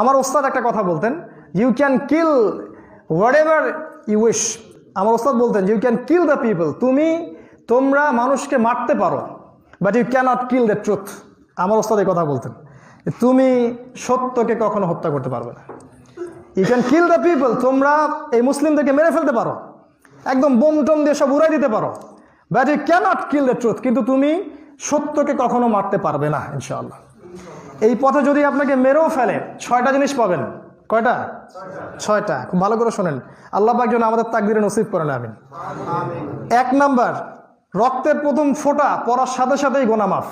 আমার ওস্তাদ একটা কথা বলতেন you can kill whatever you wish আমার ওস্তাদ বলতেন you can kill the people তুমি তোমরা মানুষকে মারতে পারো but you can't kill the truth আমার ওস্তাদ এই কথা বলতেন তুমি সত্যকে কখনো হত্যা করতে পারবে না। You can kill the people তোমরা এই মুসলিমদেরকে মেরে ফেলতে পারো, একদম বোম টোম দিয়ে সব উড়াই দিতে পারো but you can't kill the truth কিন্তু তুমি সত্যকে কখনো মারতে পারবে না, ইনশাআল্লাহ। এই পথে যদি আপনাকে মেরেও ফেলে, ছয়টা জিনিস পাবেন। কয়টা? ছয়টা। খুব ভালো করে শোনেন। আল্লাহ পাক যেন আমাদের তাকদিরে নসিব করেন আমি এক নাম্বার, রক্তের প্রথম ফোঁটা পড়ার সাথে সাথেই গোনা মাফ।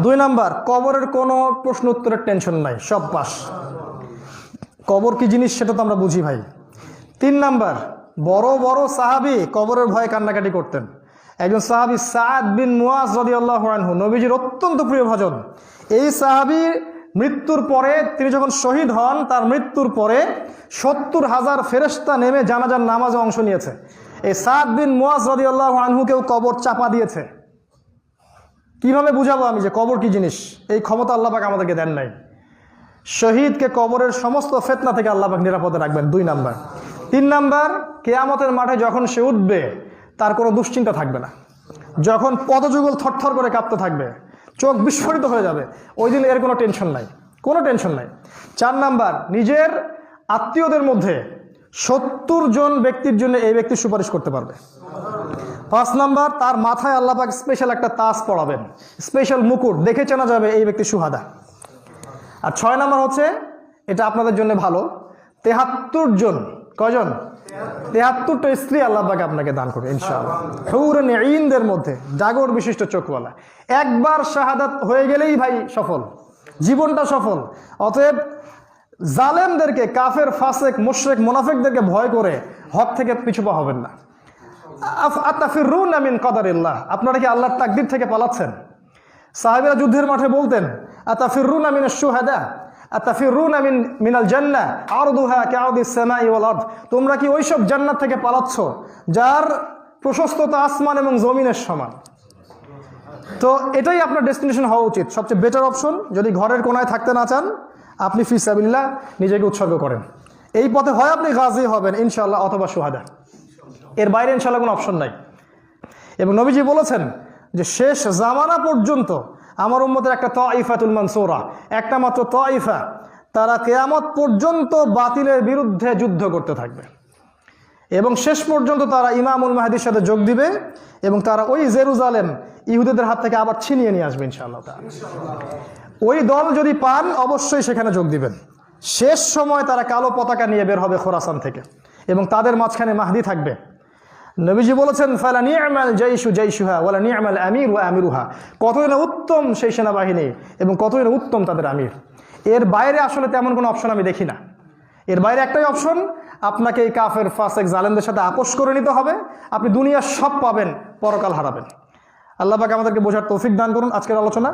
দুই নাম্বার, কবরের কোনো প্রশ্ন উত্তরের টেনশন নাই, সব পাস। কবর কি জিনিস সেটা তো আমরা বুঝি ভাই। তিন নাম্বার, বড় বড় সাহাবি কবরের ভয়ে কান্নাকাটি করতেন। একজন সাহাবি সাদ বিন মুয়াজ রদি আল্লাহ আনহু, নবীজির অত্যন্ত প্রিয় ভজন। এই সাহাবি মৃত্যুর পরে তিনি যখন শহীদ হন, তার মৃত্যুর পরে সত্তর হাজার ফেরেস্তা নেমে জানাজার নামাজে অংশ নিয়েছে। এই সাদ বিন মুয়াজ রদি আল্লাহ আনহুকেও কবর চাপা দিয়েছে? কীভাবে বুঝাবো আমি যে কবর কি জিনিস? এই ক্ষমতা আল্লাহ পাক আমাদেরকে দেন নাই। শহীদকে কবরের সমস্ত ফেতনা থেকে আল্লাহ পাক নিরাপদে রাখবেন, দুই নাম্বার। তিন নাম্বার, কেয়ামতের মাঠে যখন সে উঠবে তার কোনো দুশ্চিন্তা থাকবে না। যখন পদযুগল থরথর করে কাঁপতে থাকবে, চোখ বিস্ফোরিত হয়ে যাবে, ওই দিন এর কোনো টেনশন নাই। কোনো টেনশন নাই। চার নাম্বার, নিজের আত্মীয়দের মধ্যে সত্তর জন ব্যক্তির জন্য এই ব্যক্তি সুপারিশ করতে পারবে। পাঁচ নাম্বার, তার মাথায় আল্লাপাক স্পেশাল একটা তাস পড়াবেন স্পেশাল মুকুট, দেখে চেনা যাবে এই ব্যক্তি সুহাদা। আর ছয় নাম্বার হচ্ছে, এটা আপনাদের জন্য ভালো, তেহাত্তর জন কজন তেহাত্তরটা স্ত্রী আল্লাহবাকে আপনাকে দান করবে, ইনশাআল্লাহ। হৌরেন ইনদের মধ্যে জাগর বিশিষ্ট চোখওয়ালা। একবার শাহাদাত হয়ে গেলেই ভাই সফল, জীবনটা সফল। অতএব জালেমদেরকে, কাফের, ফাসেক, মুশরেক, মোনাফেকদেরকে ভয় করে হক থেকে পিছু পা হবেন না। আতাফিরুন আপনারা কি আল্লাহর তাকদির থেকে পালাচ্ছেন? সাহাবিরা যুদ্ধের মাঠে বলতেন আতাফিরুন আমিন সুহাদা মিনাল তোমরা কি ওইসব জান্নাত থেকে পালাচ্ছ যার প্রশস্ততা আসমান এবং জমিনের সমান? তো এটাই আপনার ডেস্টিনেশন হওয়া উচিত। সবচেয়ে বেটার অপশন, যদি ঘরের কোনায় থাকতে না চান, আপনি ফিসাবিল্লাহ নিজেকে উৎসর্গ করেন। এই পথে হয় আপনি গাজী হবেন ইনশাল্লাহ অথবা সুহাদা। এর বাইরে ইনশাল্লাহ কোনো অপশন নাই। এবং নবীজি বলেছেন যে শেষ জামানা পর্যন্ত আমার উম্মতের একটা তইফাতুল মানসোরা, একটা মাত্র তইফা, তারা কেয়ামত পর্যন্ত বাতিলের বিরুদ্ধে যুদ্ধ করতে থাকবে। এবং শেষ পর্যন্ত তারা ইমামুল মাহাদির সাথে যোগ দিবে এবং তারা ওই জেরুজালেম ইহুদিদের হাত থেকে আবার ছিনিয়ে নিয়ে আসবে ইনশাআল্লাহ। ওই দল যদি পান, অবশ্যই সেখানে যোগ দিবেন। শেষ সময় তারা কালো পতাকা নিয়ে বের হবে খোরাসান থেকে এবং তাদের মাঝখানে মাহদি থাকবে। নবীজি বলেছেন, ফালা নিয়ামাল জৈশু জৈশুহা ওয়ালা নিয়ামাল আমির ও আমিরুহা। কতই না উত্তম সেই সেনাবাহিনী এবং কতই না উত্তম তাদের আমির। এর বাইরে আসলে তেমন কোনো অপশন আমি দেখি না। এর বাইরে একটাই অপশন আপনাকে এই কাফের ফাসেক জালেমদের সাথে আপোষ করে নিতে হবে। আপনি দুনিয়ার সব পাবেন, পরকাল হারাবেন। আল্লাহ পাক আমাদেরকে বোঝার তৌফিক দান করুন আজকের আলোচনা।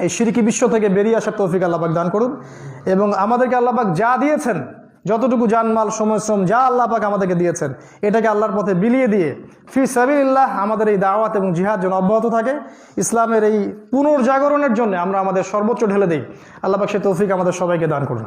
এই সিরিকি বিশ্ব থেকে বেরিয়ে আসার তৌফিক আল্লাহ পাক দান করুন। এবং আমাদেরকে আল্লাহ পাক যা দিয়েছেন যতটুকু জানমাল সময় শ্রম যা আল্লাহ পাক আমাদেরকে দিয়েছেন, এটাকে আল্লাহর পথে বিলিয়ে দিয়ে ফি সাবিল্লাহ আমাদের এই দাওয়াত এবং জিহাদ যেন অব্যাহত থাকে। ইসলামের এই পুনর্জাগরণের জন্য আমরা আমাদের সর্বোচ্চ ঢেলে দিই। আল্লাহ পাক সে তৌফিক আমাদের সবাইকে দান করুন।